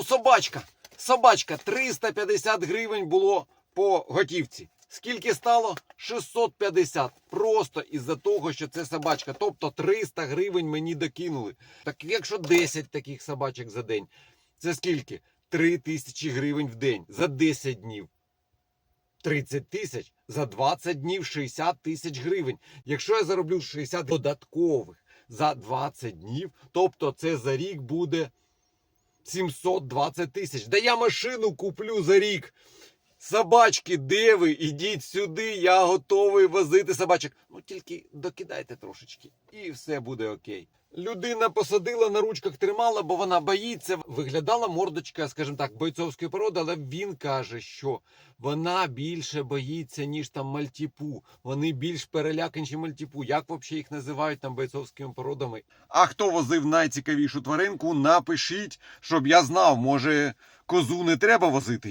Знов собачка. Собачка 350 гривень було по готівці. Скільки стало? 650. Просто із-за того, що це собачка. Тобто 300 гривень мені докинули. Так якщо 10 таких собачок за день, це скільки? 3 тисячі гривень в день за 10 днів. 30 тисяч за 20 днів 60 тисяч гривень. Якщо я зароблю 60 додаткових за 20 днів, тобто це за рік буде 720 тисяч. Да я машину куплю за рік. Собачки, де ви? Ідіть сюди, я готовий возити собачок. Ну тільки докидайте трошечки, і все буде окей. Людина посадила на ручках, тримала, бо вона боїться. Виглядала мордочка, скажімо так, бойцовської породи, але він каже, що вона більше боїться, ніж там мальтіпу. Вони більш перелякані, мальтіпу. Як взагалі їх називають там бойцовськими породами? А хто возив найцікавішу тваринку? Напишіть, щоб я знав, може козу не треба возити.